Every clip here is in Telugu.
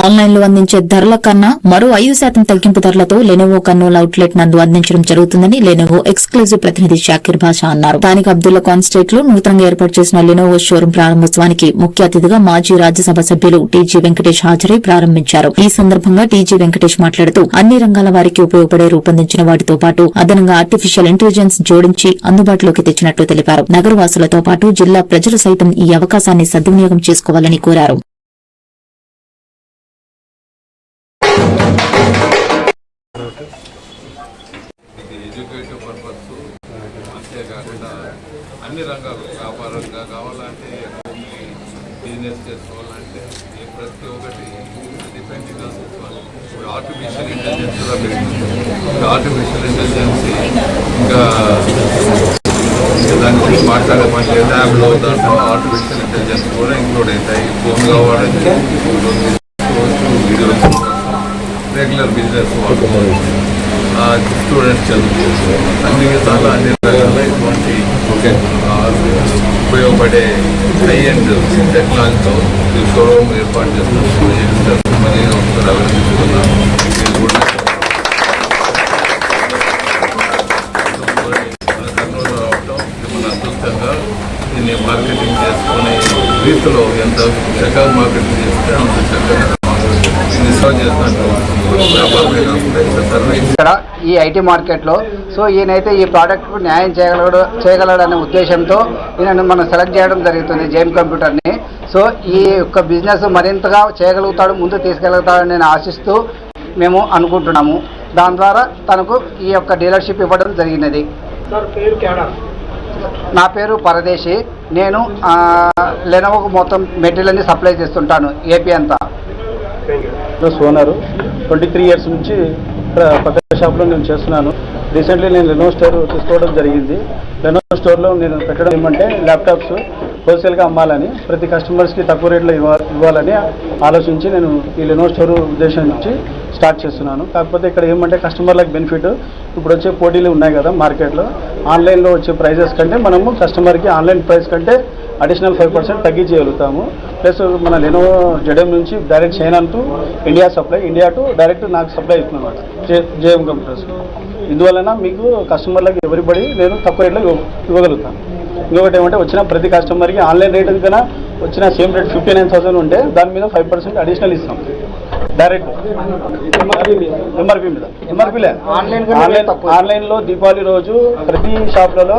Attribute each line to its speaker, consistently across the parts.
Speaker 1: ఆన్లైన్లో అందించే ధరల కన్నా మరో ఐదు శాతం తగ్గింపు ధరలతో లెనోవో కర్నూలు అవుట్లెట్ నందు అందించడం జరుగుతుందని లెనోవో ఎక్స్క్లూజివ్ ప్రతినిధి షాకిర్ భాషా అన్నారు. స్థానిక అబ్దుల్లా కాన్స్టేట్లో నూతనంగా ఏర్పాటు చేసిన లెనోవో షోరూం ప్రారంభోత్సవానికి ముఖ్య అతిథిగా మాజీ రాజ్యసభ సభ్యులు టీజీ వెంకటేష్ హాజరై ప్రారంభించారు. ఈ సందర్భంగా టీజీ వెంకటేష్ మాట్లాడుతూ అన్ని రంగాల వారికి ఉపయోగపడే రూపొందించిన వాటితో పాటు అదనంగా ఆర్టిఫిషియల్ ఇంటెలిజెన్స్ జోడించి అందుబాటులోకి తెచ్చినట్లు తెలిపారు. నగరవాసులతో పాటు జిల్లా ప్రజలు సైతం ఈ అవకాశాన్ని సద్వినియోగం చేసుకోవాలని కోరారు.
Speaker 2: కావచ్చు అంతేకాకుండా అన్ని రంగాలు వ్యాపారంగా కావాలంటే బిజినెస్ చేసుకోవాలంటే ప్రతి ఒక్కటి డిపెండింగ్ ఇప్పుడు ఆర్టిఫిషియల్ ఇంటెలిజెన్స్ కూడా పెరుగుతుంది. ఇప్పుడు ఆర్టిఫిషియల్ ఇంటెలిజెన్స్ ఇంకా దాని గురించి మాట్లాడే పని లేదు యాప్లో దాంట్లో ఆర్టిఫిషియల్ ఇంటెలిజెన్స్ కూడా ఇంక్లూడ్ అవుతాయి. ఫోన్ కావాలంటే వీడియోస్ రెగ్యులర్ బిజినెస్ స్టూడెంట్స్ చదువుకోవచ్చు. అన్ని విధాలు అన్ని రకాల ఇటువంటి ఆ, ఉపయోగపడే హై అండ్ టెక్నాలజీతో ఈ షోరూమ్ ఏర్పాటు చేస్తున్నాం మరి ఒకసారి అభినందిస్తున్నాం మార్కెటింగ్ చేసుకునే రీతిలో ఎంత చక్కగా మార్కెటింగ్ చేస్తే అంత చక్కగా
Speaker 3: ఇక్కడ ఈ ఐటీ మార్కెట్లో సో ఈయనైతే ఈ ప్రోడక్ట్కు న్యాయం చేయగలడు చేయగలడనే ఉద్దేశంతో ఈయనను మనం సెలెక్ట్ చేయడం జరుగుతుంది జేమ్ కంప్యూటర్ని. సో ఈ యొక్క బిజినెస్ మరింతగా చేయగలుగుతాడు ముందు తీసుకెళ్తాడని నేను ఆశిస్తూ మేము అనుకుంటున్నాము. దాని ద్వారా తనకు ఈ యొక్క డీలర్షిప్ ఇవ్వడం జరిగినది. నా పేరు పరదేశి. నేను లెనోవోకు మొత్తం మెటీరియల్ని సప్లై చేస్తుంటాను ఏపీ అంతా.
Speaker 4: Plus owner. Twenty three years నుంచి ఇక్కడ పక్క షాప్లో నేను చేస్తున్నాను. రీసెంట్లీ నేను లెనో స్టోర్ తీసుకోవడం జరిగింది. లెనో స్టోర్లో నేను పెట్టడం ఏమంటే ల్యాప్టాప్స్ హోల్సేల్గా అమ్మాలని ప్రతి కస్టమర్స్కి తక్కువ రేట్లో ఇవ్వాలని ఆలోచించి నేను ఈ లెనో స్టోర్ ఉద్దేశం నుంచి స్టార్ట్ చేస్తున్నాను. కాకపోతే ఇక్కడ ఏమంటే కస్టమర్లకు బెనిఫిట్ ఇప్పుడు వచ్చే పోటీలు ఉన్నాయి కదా మార్కెట్లో. ఆన్లైన్లో వచ్చే ప్రైజెస్ కంటే మనము కస్టమర్కి ఆన్లైన్ ప్రైస్ కంటే అడిషనల్ ఫైవ్ పర్సెంట్ తగ్గించగలుగుతాము ప్లస్ మన లెనో జెడెం నుంచి direct China to India supply India to direct నాకు సప్లై అవుతుంది అనమాట జేఎం కంప్యూటర్స్ ఇందువలన మీకు కస్టమర్లకు ఎవరిబడి నేను తక్కువ రేట్లో ఇవ్వ- ఇవ్వగలుగుతాను. ఇంకొకటి ఏమంటే వచ్చిన ప్రతి కస్టమర్కి ఆన్లైన్ రేట్ కన్నా వచ్చిన same rate fifty nine thousand ఉంటే దాని మీద ఫైవ్ పర్సెంట్ అడిషనల్ ఇస్తాం. డైరెక్ట్ ఎంఆర్పీ మీద. ఎంఆర్పీలే ఆన్లైన్. ఆన్లైన్లో దీపావళి రోజు ప్రతి షాప్లలో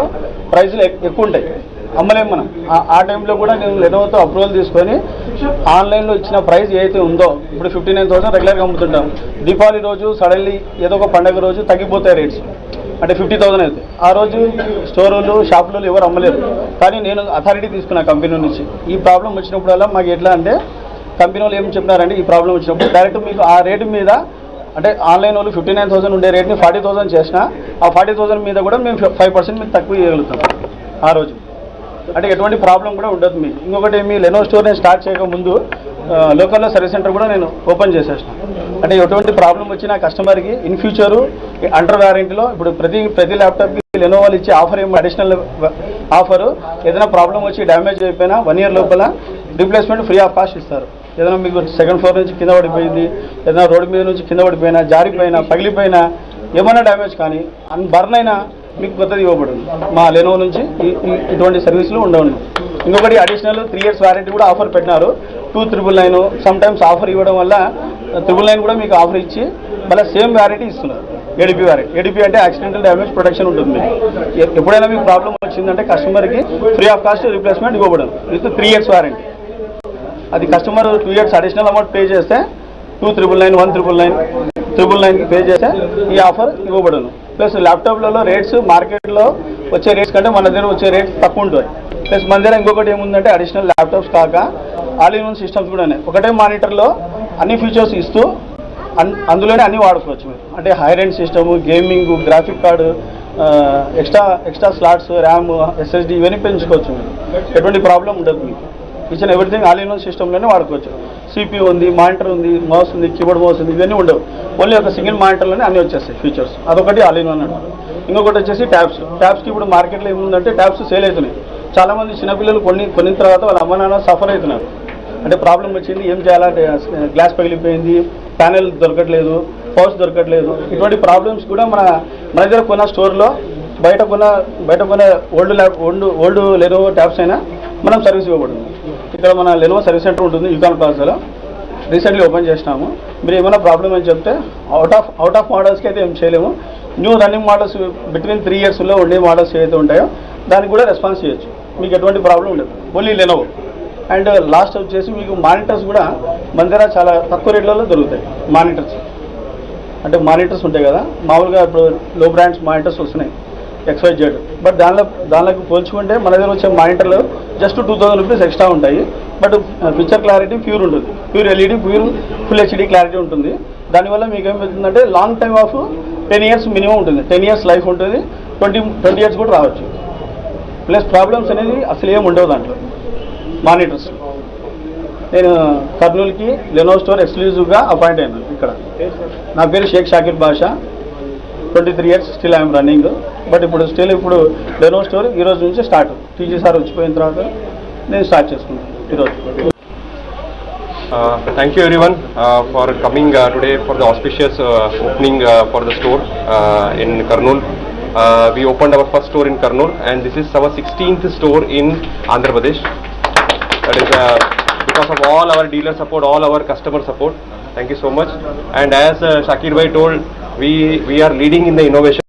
Speaker 4: ప్రైజులు ఎక్- ఎక్కువ ఉంటాయి. అమ్మలేము మనం. ఆ- టైంలో కూడా నేను లెనోవోతో అప్రూవల్ తీసుకొని ఆన్లైన్లో ఇచ్చిన ప్రైస్ ఏదైతే ఉందో ఇప్పుడు ఫిఫ్టీ నైన్ థౌసండ్ రెగ్యులర్గా అమ్ముతుంటాం. దీపావళి రోజు సడన్లీ ఏదో ఒక పండగ రోజు తగ్గిపోతాయి రేట్స్. అంటే ఫిఫ్టీ థౌసండ్ అవుతుంది ఆ రోజు స్టోర్లు షాపులు ఎవరు అమ్మలేరు. కానీ నేను అథారిటీ తీసుకున్నా కంపెనీ నుంచి. ఈ ప్రాబ్లం వచ్చినప్పుడల్లా మాకు ఎట్లా అంటే కంపెనీ వాళ్ళు ఏం చెప్పినారంటే ఈ ప్రాబ్లం వచ్చినప్పుడు డైరెక్ట్ మీకు ఆ రేటు మీద అంటే ఆన్లైన్ వాళ్ళు ఫిఫ్టీ నైన్ థౌసండ్ ఉండే రేట్ని ఫార్టీ థౌసండ్ చేసిన ఆ ఫార్టీ థౌసండ్ మీద కూడా మేము ఫైవ్ పర్సెంట్ మీకు తక్కువ చేయగలుగుతాం ఆ రోజు. అంటే ఎటువంటి ప్రాబ్లం కూడా ఉండదు మీకు. ఇంకొకటి మీ లెనో స్టోర్ నేను స్టార్ట్ చేయక ముందు లోకల్లో సర్వీస్ సెంటర్ కూడా నేను ఓపెన్ చేసేసాను. అంటే ఎటువంటి ప్రాబ్లం వచ్చినా కస్టమర్కి ఇన్ ఫ్యూచరు అండర్ వ్యారంటీలో ఇప్పుడు ప్రతి ప్రతి ల్యాప్టాప్కి లెనో వాళ్ళు ఇచ్చే ఆఫర్ ఏమో అడిషనల్ ఆఫరు ఏదైనా ప్రాబ్లం వచ్చి డ్యామేజ్ అయిపోయినా వన్ ఇయర్ లోపల రీప్లేస్మెంట్ ఫ్రీ ఆఫ్ కాస్ట్ ఇస్తారు. ఏదైనా మీకు సెకండ్ ఫ్లోర్ నుంచి కింద పడిపోయింది ఏదైనా రోడ్డు మీద నుంచి కింద పడిపోయినా జారిపోయినా పగిలిపోయినా ఏమైనా డ్యామేజ్ కానీ అన్ బర్న్ అయినా మీకు కొత్తది ఇవ్వబడింది. మా లెనో నుంచి ఇటువంటి సర్వీసులు ఉండవు ఇంకొకటి అడిషనల్ త్రీ ఇయర్స్ వారంటీ కూడా ఆఫర్ పెట్టినారు. Two triple nine some times offer ఇవ్వడం వల్ల త్రిబుల్ నైన్ కూడా మీకు ఆఫర్ ఇచ్చి మళ్ళీ సేమ్ వ్యారంటీ ఇస్తున్నారు. ఏడిపి వారంటీ ఏడిపి అంటే యాక్సిడెంటల్ డ్యామేజ్ ప్రొటెక్షన్ ఉంటుంది. ఎప్పుడైనా మీకు ప్రాబ్లం వచ్చిందంటే కస్టమర్కి ఫ్రీ ఆఫ్ కాస్ట్ రీప్లేస్మెంట్ ఇవ్వబడదు. విత్ త్రీ ఇయర్స్ వారంటీ అది customer two years additional amount pay చేస్తే two triple nine one triple nine triple నైన్కి పే చేస్తే ఈ ఆఫర్ ఇవ్వబడను ప్లస్ ల్యాప్టాప్లలో రేట్స్ మార్కెట్లో వచ్చే రేట్స్ కంటే మన దగ్గర వచ్చే రేట్స్ తక్కువ ఉంటాయి ప్లస్ మన దగ్గర ఇంకొకటి ఏముందంటే అడిషనల్ ల్యాప్టాప్స్ కాక ఆల్ ఇన్ వన్ సిస్టమ్స్ కూడా ఉన్నాయి. ఒకటే మానిటర్లో అన్ని ఫీచర్స్ ఇస్తూ అన్ అందులోనే అన్ని వాడుకోవచ్చు మీరు. అంటే higher system gaming graphic card extra extra slots RAM SSD ఇవన్నీ పెంచుకోవచ్చు మీరు. ఎటువంటి ప్రాబ్లం ఉండదు మీకు. Each and everything all in one సిస్టంలోనే వాడుకోవచ్చు. సిపి ఉంది మానిటర్ ఉంది మౌస్ ఉంది కీబోర్డ్ మౌస్ ఉంది ఇవన్నీ ఉండవు. ఓన్లీ ఒక సింగిల్ మానిటర్లోనే అన్నీ వచ్చేస్తాయి ఫీచర్స్ అదొకటి ఆల్ ఇన్ వన్ అంటారు ఇంకొకటి వచ్చేసి ట్యాబ్స్ ట్యాబ్స్కి ఇప్పుడు మార్కెట్లో ఏముందంటే ట్యాబ్స్ సేల్ అవుతున్నాయి. చాలామంది చిన్నపిల్లలు కొన్ని కొనిన తర్వాత వాళ్ళ అమ్మ నాన్న సఫర్ అవుతున్నారు. అంటే ప్రాబ్లం వచ్చింది ఏం చేయాలంటే గ్లాస్ పగిలిపోయింది ప్యానెల్ దొరకట్లేదు పౌచ్ దొరకట్లేదు. ఇటువంటి ప్రాబ్లమ్స్ కూడా మన మన దగ్గర కొన్న స్టోర్లో బయట కొన్న బయట కొన్న ఓల్డ్ ల్యాబ్ ఓల్డ్ ఓల్డ్ లేదో ట్యాబ్స్ అయినా మనం సర్వీస్ ఇవ్వబడుతుంది ఇక్కడ మన లెనో సర్వీస్ సెంటర్ ఉంటుంది యూకాన్ ప్లాజాలో రీసెంట్లీ ఓపెన్ చేసినాము. మీరు ఏమైనా ప్రాబ్లం అని చెప్తే అవుట్ ఆఫ్ అవుట్ ఆఫ్ మోడల్స్కి అయితే ఏం చేయలేము. New running models between three ఇయర్స్లో ఉండే మోడల్స్ ఏవైతే ఉంటాయో దానికి కూడా రెస్పాన్స్ చేయొచ్చు. మీకు ఎటువంటి ప్రాబ్లం ఉండదు. ఓన్లీ లెనోవో అండ్ లాస్ట్ వచ్చేసి మీకు మానిటర్స్ కూడా మన దగ్గర చాలా తక్కువ రేట్లలో దొరుకుతాయి. మానిటర్స్ అంటే మానిటర్స్ ఉంటాయి కదా. మామూలుగా ఇప్పుడు లో బ్రాండ్స్ మానిటర్స్ వస్తున్నాయి. ఎక్స్వైజెడ్ బట్ దానిలో దానిలోకి పోల్చుకుంటే మన దగ్గర వచ్చే మానిటర్లు just two thousand rupees extra ఉంటాయి. బట్ పిక్చర్ క్లారిటీ ప్యూర్ ఉంటుంది. Pure LED pure full HD clarity ఉంటుంది. దానివల్ల మీకు ఏమవుతుందంటే long time of ten years minimum ఉంటుంది. టెన్ ఇయర్స్ లైఫ్ ఉంటుంది. ట్వంటీ ట్వంటీ ఇయర్స్ కూడా రావచ్చు. ప్లస్ ప్రాబ్లమ్స్ అనేది అసలు ఏమి ఉండవు దాంట్లో. మానిటర్స్ నేను కర్నూలుకి లెనో స్టోర్ ఎక్స్క్లూజివ్గా అపాయింట్ అయినాను ఇక్కడ. నా పేరు Shaik Shakir Basha. Twenty three years still I'm running but ఇప్పుడు స్టిల్ ఇప్పుడు లెనో స్టోర్ ఈ రోజు నుంచి స్టార్ట్ టీజీ సార్ వచ్చిపోయిన తర్వాత నేను స్టార్ట్ చేసుకున్నాను ఈరోజు
Speaker 5: Uh, Thank you everyone uh, for coming uh, today for the auspicious uh, opening uh, for the store in Karnool. We opened our first store in Karnool and this is our 16th store in Andhra Pradesh. That is uh, because of all our dealer support, all our customer support. Thank you so much. And as uh, Shakir Bhai told, we we are leading in the innovation.